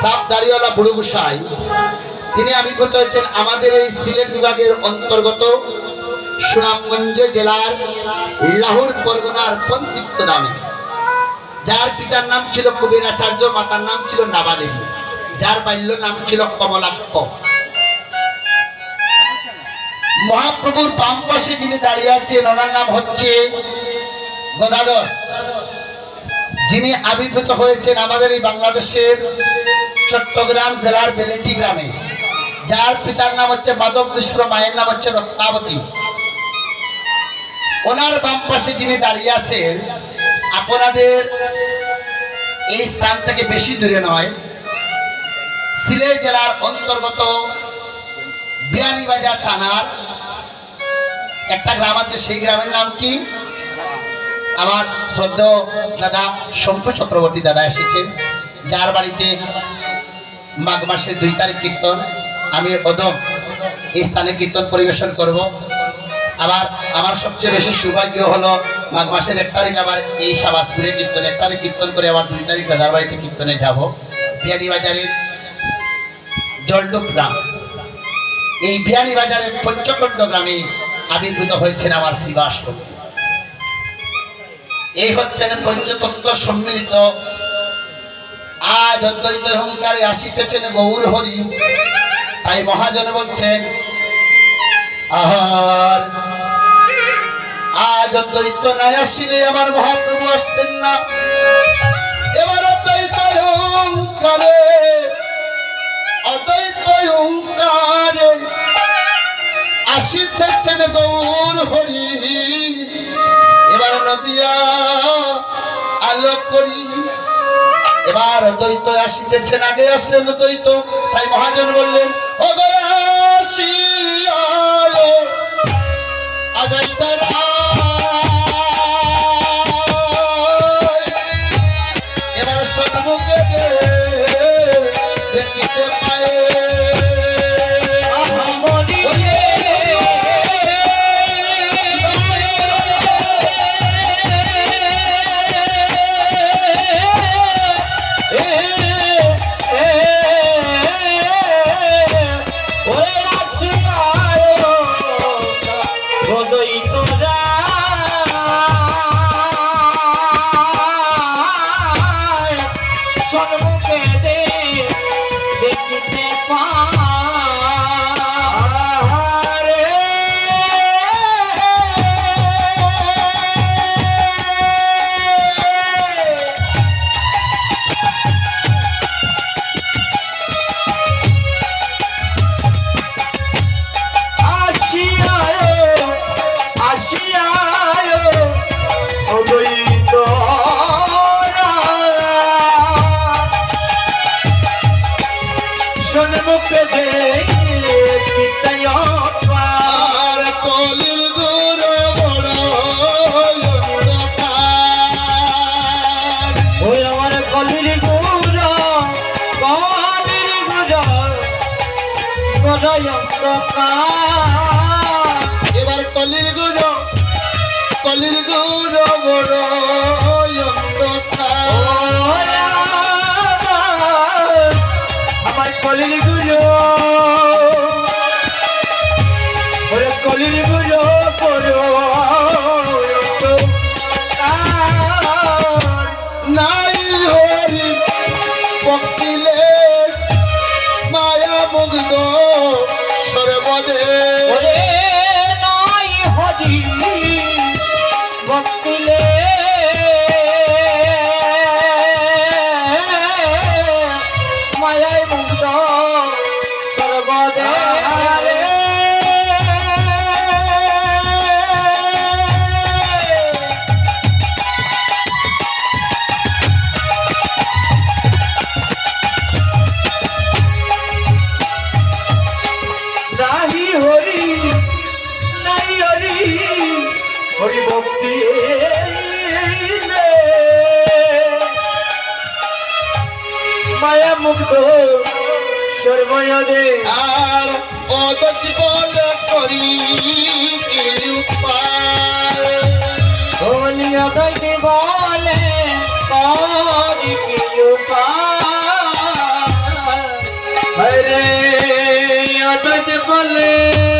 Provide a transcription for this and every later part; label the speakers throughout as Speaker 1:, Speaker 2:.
Speaker 1: সাপ দাড়িওয়ালা বুড়ো গোসাই তিনি আবির্ভূত আমাদের এই সিলেট বিভাগের অন্তর্গত সুনামগঞ্জ জেলার লাহোর পরগনার নামে। যার পিতার নাম ছিল কুবেরাচার্য, মাতার নাম ছিল নাবাদেবী। যার বাল্য নাম ছিল কমলাক্ষ। মহাপ্রভুর বাম পাশে যিনি দাঁড়িয়ে আছেন, ওনার নাম হচ্ছে গদাধর। যিনি আবির্ভূত হয়েছেন আমাদের এই বাংলাদেশের চট্টগ্রাম জেলার বেলেটি গ্রামে, যার পিতার নাম হচ্ছে মাধব মিশ্র, মায়ের নাম হচ্ছে রত্নাবতী। ওনার বাম পাশে যিনি দাঁড়িয়ে আছেন, আপনাদের এই স্থান থেকে বেশি দূরে নয়, সিলেট জেলার অন্তর্গত বিয়ানীবাজার থানার একটা গ্রাম আছে, সেই গ্রামের নাম কি? আমার শ্রদ্ধ দাদা শঙ্কু চক্রবর্তী দাদা এসেছেন। যার বাড়িতে মাঘ মাসের দুই তারিখ কীর্তন। আমি অদম এই স্থানে কীর্তন পরিবেশন করব। আবার আমার সবচেয়ে বেশি সৌভাগ্য হলো মাঘ মাসের এক তারিখ আবার এই সাবাসপুরে কীর্তন। এক তারিখ কীর্তন করে আবার দুই তারিখ দাদার বাড়িতে কীর্তনে যাব। বিয়ানীবাজারের জলডুপ গ্রাম। এই বিয়ানীবাজারের পঞ্চকণ্ড গ্রামে আবির্ভূত হয়েছেন আমার শিবাসপতি এই হচ্ছেন পঞ্চতত্ত্ব সম্মিলিত। আজ অদ্বৈত অহংকারে আসিতেছেন গৌর হরি। তাই মহাজন বলছেন, আহার, আজ অদ্বৈত নাই আসিলে আমার মহাপ্রভু আসতেন না। এবার অদ্বৈত অহংকারে অদ্বৈত অহংকারে আসিতেছেন গৌর হরি। এবার নদিয়া আলোক করি। এবার দ্বৈত আসিতেছেন, আগে আসছেন দ্বৈত। তাই মহাজন বললেন ও গো আজাই অদ্বৈত এবার কলির গুরু
Speaker 2: কলির
Speaker 1: গুরু বড়।
Speaker 2: আমার কলির গুড় ওরে কলির গুড় করো
Speaker 1: নাই হরি ভক্তিলেশ মায়া মুগ্ধ সর্বদে।
Speaker 2: নাই হরি। হরি ভক্তি মায়া মুগ্ধ সর্বয়দে।
Speaker 1: আর অদতি করি কি উপায়।
Speaker 2: বলে করি হরে অদত বলে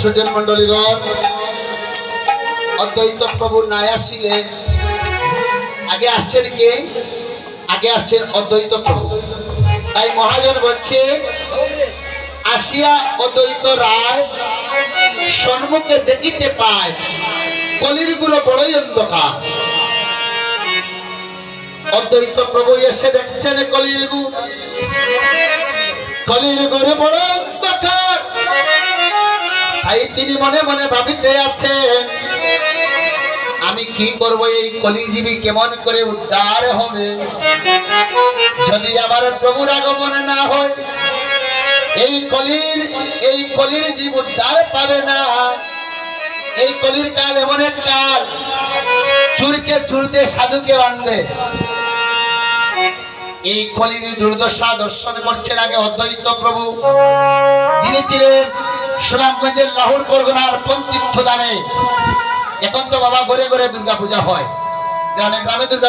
Speaker 1: সুজন মন্ডলীগণ অদ্বৈত প্রভুর নাই আসছিলে আগে আসছেন কে? আগে আসছেন অদ্বৈত প্রভু। তাই মহাজন বলছে, আসিয়া অদ্বৈত রায় সম্মুখে দেখিতে পায়, কলিরগুলো বড়ই অন্ধকার। অদ্বৈত প্রভু এসে দেখছেন কলির গু। কলির গুরু বড় তাই তিনি মনে মনে ভাবিতে আছেন, আমি কি করব এই কলিজীবী কেমন করে উদ্ধার হবে? যদি আমার প্রভুর আগমন না হয়, এই কলির এই কলির জীব উদ্ধার পাবে না। এই কলির কাল এমন এক কাল, চুরকে চুরতে সাধুকে আনবে এই কলির দুর্দশা দর্শন করছেন আগে অদ্বৈত প্রভু, যিনি ছিলেন সুনামগঞ্জের লাহোর পরগনার পন্তীর্থ দামে এখন তো বাবা ঘরে ঘরে দুর্গাপূজা হয়। গ্রামে গ্রামে দুর্গা